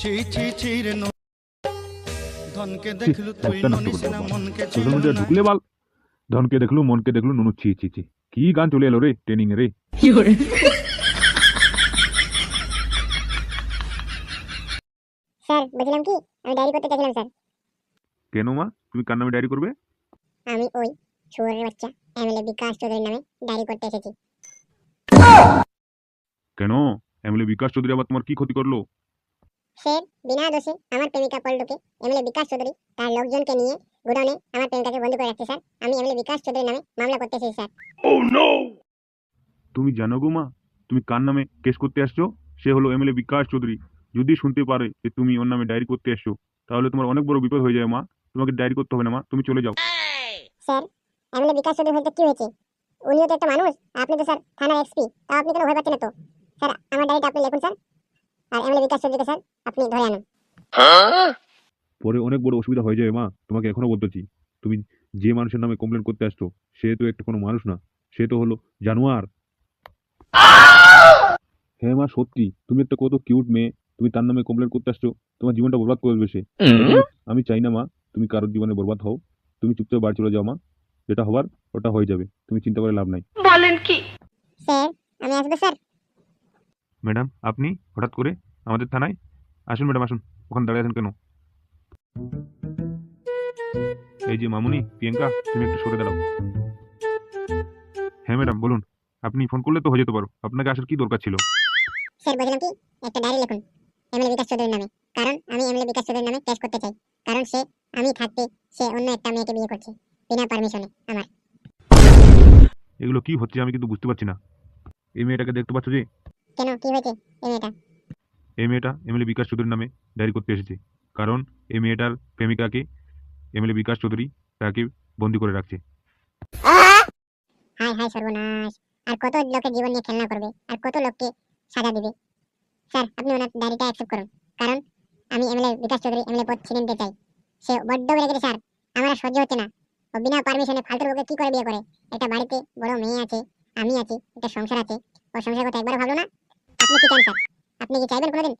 ছি ছি ছি রে ন ধনকে দেখলু তুই। মনকে না। ঢুকলে বাল। ধনকে দেখলু মনকে দেখলু নুনু ছি ছি ছি। কি গান চলে এলো রে ট্রেনিং রে? স্যার বলছিলাম কি? আমি ডায়েরি করতে চাইছিলাম স্যার। কেন মা? তুমি কার নামে ডায়েরি করবে? আমি ওই শুয়োরের বাচ্চা এমএলএ বিকাশ চৌধুরীর নামে ডায়েরি করতে এসেছি। কেন? এমএলএ বিকাশ চৌধুরী আবার তোমার কি ক্ষতি করল? স্যার বিনা দোষে আমার প্রেমিকা পল্টুকে এমএলএ বিকাশ চৌধুরী তার লোকজনকে নিয়ে গোডাউনে আমার প্রেমিকাকে বন্দি করে রাখছে স্যার। আমি এমএলএ বিকাশ চৌধুরীর নামে মামলা করতে এসেছি স্যার। তুমি জানো গো মা তুমি কার নামে কেস করতে আসছো? সে হলো এমএলএ বিকাশ চৌধুরী। যদি শুনতে পারে যে তুমি ওর নামে ডায়েরি করতে এসছো তাহলে তোমার অনেক বড় বিপদ হয়ে যায় মা। তোমাকে ডায়েরি করতে হবে না মা তুমি চলে যাও। স্যার এমএলএ বিকাশ চৌধুরী হয়তো কি হয়েছে উনিও তো একটা মানুষ আপনি তো স্যার থানার এক্সপি তা আপনি কেন ভয় পাচ্ছেন না তো? স্যার আমার ডায়েরিটা আপনি লিখুন স্যার। আর এমএলএ বিকাশ চৌধুরীকে স্যার আপনি ধরে আনুন। পরে অনেক বড় অসুবিধা হয়ে যাবে মা। তোমাকে এখনও বলতেছি। তুমি যে মানুষের নামে কমপ্লেন করতে আসছো সে তো একটা কোনো মানুষ না। সে তো হলো জানোয়ার। হ্যাঁ মা সত্যি। তুমি একটা কত কিউট মেয়ে। তুমি তার নামে কমপ্লেন করতে আসছো তোমার জীবনটা বরবাদ করে দেবে সে। আমি চাই না মা তুমি কারোর জীবনে বরবাদ হও। তুমি চুপচাপ বাড়ি চলে যাও মা। যেটা হবার ওটা হয়ে যাবে। তুমি চিন্তা করে লাভ নাই। বলেন কি? স্যার আমি আসব স্যার। ম্যাডাম আপনি হঠাৎ করে আমাদের থানায় আসুন ম্যাডাম আসুন। ওখানে দাঁড়িয়ে আছেন কেন? এই যে মামুনি প্রিয়াঙ্কা তুমি একটু সরে দাঁড়াও। হ্যাঁ ম্যাডাম বলুন আপনি ফোন করলে তো হয়ে যেতে পারো। আপনাকে আসার কি দরকার ছিল? স্যার বলছিলাম কি একটা ডায়েরি লিখুন এমএলএ বিকাশ চৌধুরীর নামে। কারণ আমি এমএলএ বিকাশ চৌধুরীর নামে কেস করতে চাই। কারণ সে আমি থাকতে সে অন্য একটা মেয়েকে বিয়ে করছে বিনা পারমিশনে আমার। এগুলো কি হচ্ছে আমি কিন্তু বুঝতে পারছি না। এই মেয়েটাকে দেখতে পাচ্ছ যে কেন? কি হয়েছে? এই মেয়েটা? এই মেয়েটা এমএলএ বিকাশ চৌধুরীর নামে ডায়েরি করতে এসেছে। কারণ এই মেয়েটার প্রেমিকাকে এমএলএ বিকাশ চৌধুরী তাকে বন্দি করে রাখছে। হাই হাই সর্বনাশ। আর কত লোকের জীবন নিয়ে খেলনা করবে? আর কত লোককে সাজা দিবে? স্যার আপনি ওনার ডায়েরিটা অ্যাকসেপ্ট করুন। কারণ আমি এমএলএ বিকাশ চৌধুরী এমএলএ পদ ছিনে নিতে চাই। সে বড্ড বেড়ে গেছে স্যার। আমার সহ্য হচ্ছে না। ও বিনা পারমিশনে ফালতুর লোকে কি করে বিয়ে করে? একটা বাড়িতে বড় মেয়ে আছে আমি আছি একটা সংসার আছে। ওর সংসারের কথা একবার ভাবলো না? আপনি কি চান স্যার? আপনি কি চাইবেন কোনোদিন?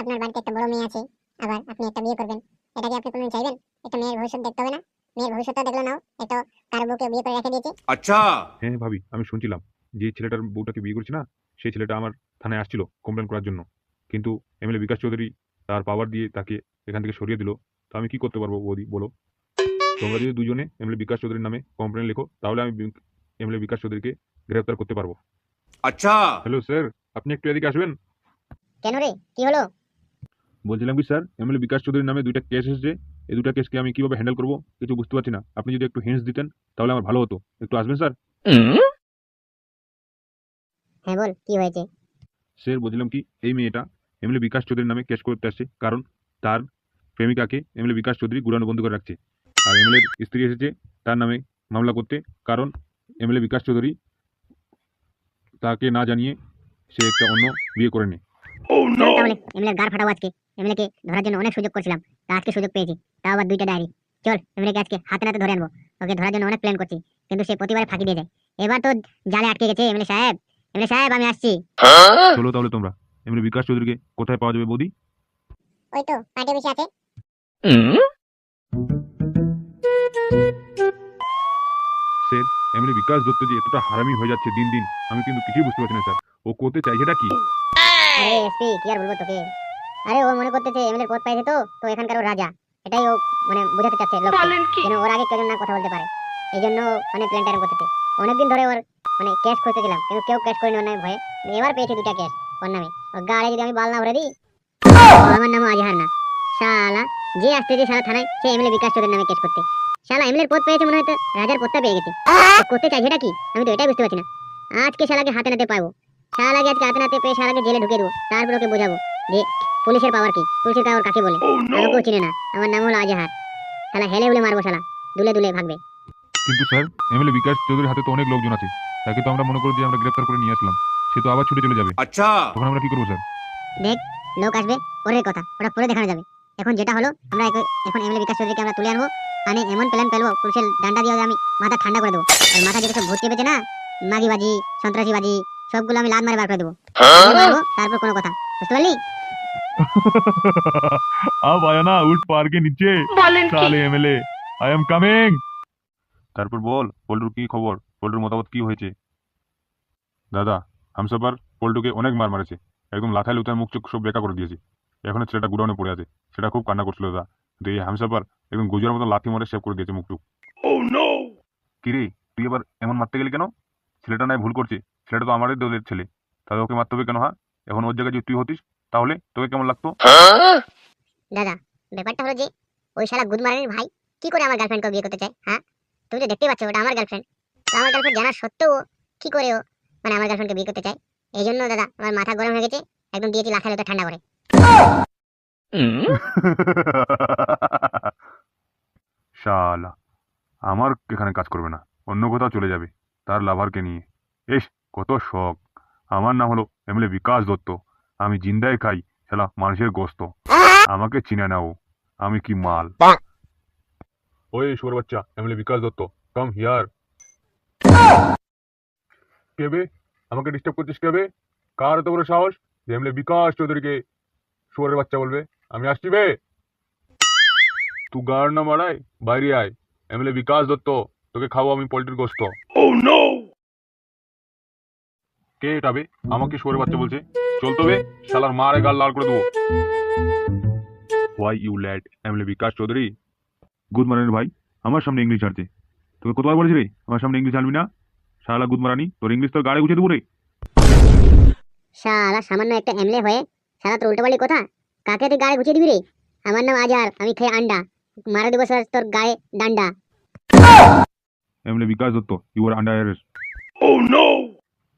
আপনার বাড়িতে একটা বড় মেয়ে আছে আবার আপনি একটা বিয়ে করবেন। এটা কি আপনি কোনোদিন চাইবেন? একটা মেয়ের ভবিষ্যৎ দেখতে হবে না? মেয়ের ভবিষ্যৎটা দেখল নাও এটা কার বউকে বিয়ে করে রেখে দিয়েছে। আচ্ছা। হ্যাঁ ভাবি আমি শুনছিলাম। যে ছেলেটার বউটাকে বিয়ে করছে না সেই ছেলেটা আমার থানায় আসছিল কমপ্লেন করার জন্য। কিন্তু এমএলএ বিকাশ চৌধুরী তার পাওয়ার দিয়ে তাকে এখান থেকে সরিয়ে দিল। তো আমি কি করতে পারব বৌদি বলো? তোমরা যদি দুজনে এমএলএ বিকাশ চৌধুরীর নামে কমপ্লেন লেখো তাহলে আমি এমএলএ বিকাশ চৌধুরীকে গ্রেফতার করতে পারব। আচ্ছা। হ্যালো স্যার আপনি একটু এদিকে আসবেন? কেন রে? কি হলো? বলছিলাম কি স্যার এমএলএ বিকাশ চৌধুরীর নামে দুইটা কেস এসেছে। এই দুটো কেসকে আমি কীভাবে হ্যান্ডেল করব কিছু বুঝতে পারছি না। আপনি যদি একটু হিন্টস দিতেন তাহলে আমার ভালো হতো। একটু আসবেন স্যার? হ্যাঁ বল কি হয়েছে? স্যার বলছিলাম কি এই মেয়েটা এমএলএ বিকাশ চৌধুরীর নামে কেস করতে আসছে কারণ তার প্রেমিকাকে এমএলএ বিকাশ চৌধুরী গুড়ানো বন্ধ করে রাখছে। আর এমএলএর স্ত্রী এসেছে তার নামে মামলা করতে কারণ এমএলএ বিকাশ চৌধুরী তাকে না জানিয়ে সে একটা অন্য বিয়ে করে নেয় চল তাহলে এমএলএ গার ফাটাবো আজকে। এমএলএ কে ধরার জন্য অনেক সুযোগ করছিলাম। তা আজকে সুযোগ পেয়েছি। তাও আবার দুইটা ডায়েরি। চল এমএলএ কে আজকে হাতে নাতে ধরে আনব। ওকে ধরার জন্য অনেক প্ল্যান করছি। কিন্তু সে প্রতিবারে ফাঁকি দিয়ে যায়। এবার তো জালে আটকে গেছে এমএলএ সাহেব। এমএলএ সাহেব আমি আসছি। চলো তাহলে তোমরা। এমএলএ বিকাশ চৌধুরীকে কোথায় পাওয়া যাবে বৌদি? ওই তো পার্টি বসে আছে। স্যার এমএলএ বিকাশ দত্ত যে এতটা হারামি হয়ে যাচ্ছে দিন দিন আমি কিন্তু কিছুই বুঝতে পারছি না স্যার ও করতে চাইছেটা কি? আরে এসপি কি আর বলব তোকে? আরে ও মনে করতেছে এমএলএ পদ পাইছে তো তো এখানকার ও রাজা। এটাই ও মানে বোঝাতে চাচ্ছে লোককে। বলেন কি? যেন ওর আগে কেউ না কথা বলতে পারে। এই জন্য মানে প্ল্যান ট্যান করতেছে। অনেকদিন ধরে ওর মানে ক্যাশ খুঁজতেছিলাম কিন্তু কেউ ক্যাশ করেনি ওর নামে ভয়ে। এবার পেয়েছি দুটা ক্যাশ ওর নামে। ওর গাড়ি যদি আমি বাল না ভরে দিই আমার নামও আজহার না। শালা যে আসতে যে শালা থানায় সে এমএলএ বিকাশ চৌধুরীর নামে কেস করতে। শালা এমএলএর পদ পেয়েছে মনে হয় তো রাজার পদটা পেয়ে গেছে। করতে চাই সেটা কি? আমি তো এটাই বুঝতে পারছি না। আজকে শালাকে হাতে নাতে পাবো। শালাকে আজকে হাতে নাতে পেয়ে শালাকে জেলে ঢুকে দেবো। তারপর ওকে বোঝাবো যে পুলিশের পাওয়ার কি? পুলিশের পাওয়ার কাকে বলে? Oh, আমাকেও চিনে না। আমার নাম হলো আজহার। শালা হেলে উলে মারবো শালা। দুলে দুলে ভাগবে। কিন্তু স্যার এমএলএ বিকাশ চৌধুরীর হাতে তো অনেক লোকজন আছে। তাকে তো আমরা মনে করি যে আমরা গ্রেফতার করে নিয়ে আসলাম। সে তো আবার ছুটে চলে যাবে। আচ্ছা! তখন আমরা কি করব স্যার? দেখ লোক আসবে পরের কথা। ওটা পরে দেখানো যাবে। এখন যেটা হলো আমরা এখন এমএলএ বিকাশ চৌধুরীকে আমরা তুলে আনব। আমি এমন প্ল্যান ফেলবো পুলিশের ডান্ডা দিয়ে আমি মাথা ঠান্ডা করে দেবো আর মাথা যেটা সব ভর্তি চেপেছে না মাগিবাজি সন্ত্রাসীবাজি সবগুলো আমি লাদ মারে বার করে দেবো মারবো, তারপর কোনো কথা তো বুঝতে পারলি अब आया ना उठ पार के नीचे साले एमएलए आई एम কামিং তারপর বল পল্টুর কি খবর পল্টুর মতামত কি হয়েছে দাদা হামসাপার পল্টুকে অনেক মার মারেছে একদম লাথায় লুথায় মুখ চোখ সব বেকা করে দিয়েছে এখনো ছেলেটা গুডাউনে পড়ে আছে সেটা খুব কান্না করছিল দাদা কিন্তু এই হামসাপার একদম গুজরার মতো লাথি মারে সেভ করে দিয়েছে মুখ টুক কিরে তুই এবার এমন মারতে গেলি কেন? ছেলেটা নাই ভুল করছে। ছেলেটা তো আমারই দলের ছেলে। তাহলে ওকে মারতে হবে কেন হ্যাঁ? এখন ওর জায়গায় যদি তুই হতিস তাহলে তোকে কেমন লাগতো? দাদা ব্যাপারটা হলো যে ওই শালা গুদমারানির ভাই কি করে আমার গার্লফ্রেন্ডকে বিয়ে করতে চায় হ্যাঁ? তুমি তো দেখতে পাচ্ছ ওটা আমার গার্লফ্রেন্ড তো আমার গার্লফ্রেন্ড জানা সত্ত্বেও ও কি করে ও মানে আমার গার্লফ্রেন্ডকে বিয়ে করতে চায়? এই জন্য দাদা আমার মাথা গরম হয়ে গেছে একদম দিয়েছি লাখা লুতে ঠান্ডা করে। শালা। আমার এখানে কাজ করবে না অন্য কোথাও চলে যাবে তার লাভারকে নিয়ে। এস কত শখ। আমার নাম হলো এমএলএ বিকাশ দত্ত। আমি জিন্দায় খাই শালা মানুষের গোস্ত। আমাকে চিনে নাও আমি কি মাল? ওই শুয়ার বাচ্চা MLA Bikash Dutta come here কেবে আমাকে ডিস্টার্ব করছিস কেবে কার এত বড় সাহস যে এমএলএ বিকাশ চৌধুরীকে শুয়ারের বাচ্চা বলবে? আমি আসছি বে। তুই গাড় না মারায় বাইরে আয় এমএলএ বিকাশ দত্ত তোকে খাব আমি পোল্ট্রির গোস্ত কে এটা বে? আমাকে শুয়ারের বাচ্চা বলছে? চলতো বে শালার মারে গাল লাল করে দেবো। Why you lad MLA Bikash Chowdhury? Good morning ভাই। আমার সামনে ইংলিশ ছাড়ছে। তোকে কতবার বলেছি রে? আমার সামনে ইংলিশ আনবি না? শালা গুড মারানি তোর ইংলিশ তোর গাড়ি গুছিয়ে দেবো রে। শালা সামান্য একটা এমলে হয়ে শালা তোর উল্টো পাল্টি কথা? কাকে তুই গায়ে গুছিয়ে দিবি রে? আমার নাম আজার আমি খাই আন্ডা। মারা দিব স্যার তোর গায়ে ডান্ডা। MLA Bikash Dutta you are under arrest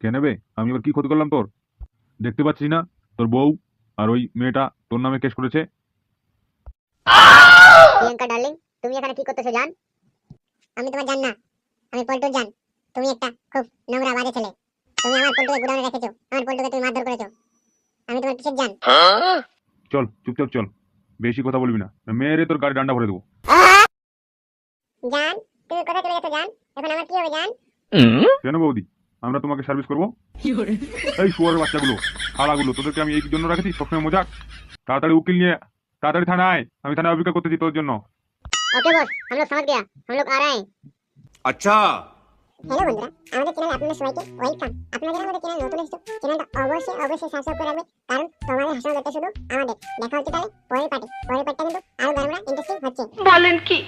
কেন বে আমি এবার কি ক্ষতি করলাম তোর? দেখতে পাচ্ছিস না? তোর বউ আর ওই মেয়েটা তোর নামে কেস করেছে। প্রিয়াঙ্কা ডার্লিং তুমি এখানে কি করতেছো জান? আমি তোমার জান না। আমি পল্টুর জান। তুমি একটা খুব নোংরা বাজে ছেলে। তুমি আমার পল্টুকে গুডাউনে রেখেছো। আমার পল্টুকে তুমি মারধর করেছ। আমি তোমার কিসের জান? চল চুপচাপ চল। বেশি কথা বলবি না মেয়েরে তোর গাড়ি ডান্ডা ভরে দেবো জান তুমি কোথায় চলে গেছো জান এখন আমার কি হবে জান কেন বৌদি আমরা তোমাকে সার্ভিস করবো এই শুয়ারের বাচ্চাগুলো হালাগুলো তোদেরকে আমি এই জন্য রাখেছি সবসময় মজাক তাড়াতাড়ি উকিল নিয়ে তাড়াতাড়ি থানায় আমি থানায় অপেক্ষা করতেছি তোর জন্য ओके बॉस हम लोग समझ गया हम लोग आ रहे हैं अच्छा হ্যালো বন্ধুরা, আমাদের চ্যানেল আপনাদের সবাইকে ওয়েলকাম আপনারা যারা আমাদের চ্যানেল নতুন এসেছ চ্যানেলটা অবশ্যই অবশ্যই সাবস্ক্রাইব করে রাখবে, কারণ তোমাদের হাসানো দেখতে শুধু আমাদের। দেখা হচ্ছে তাহলে পরের পার্টি পরের পার্টটা কিন্তু আরও বারবার ইন্টারেস্টিং হচ্ছে। বলেন কি?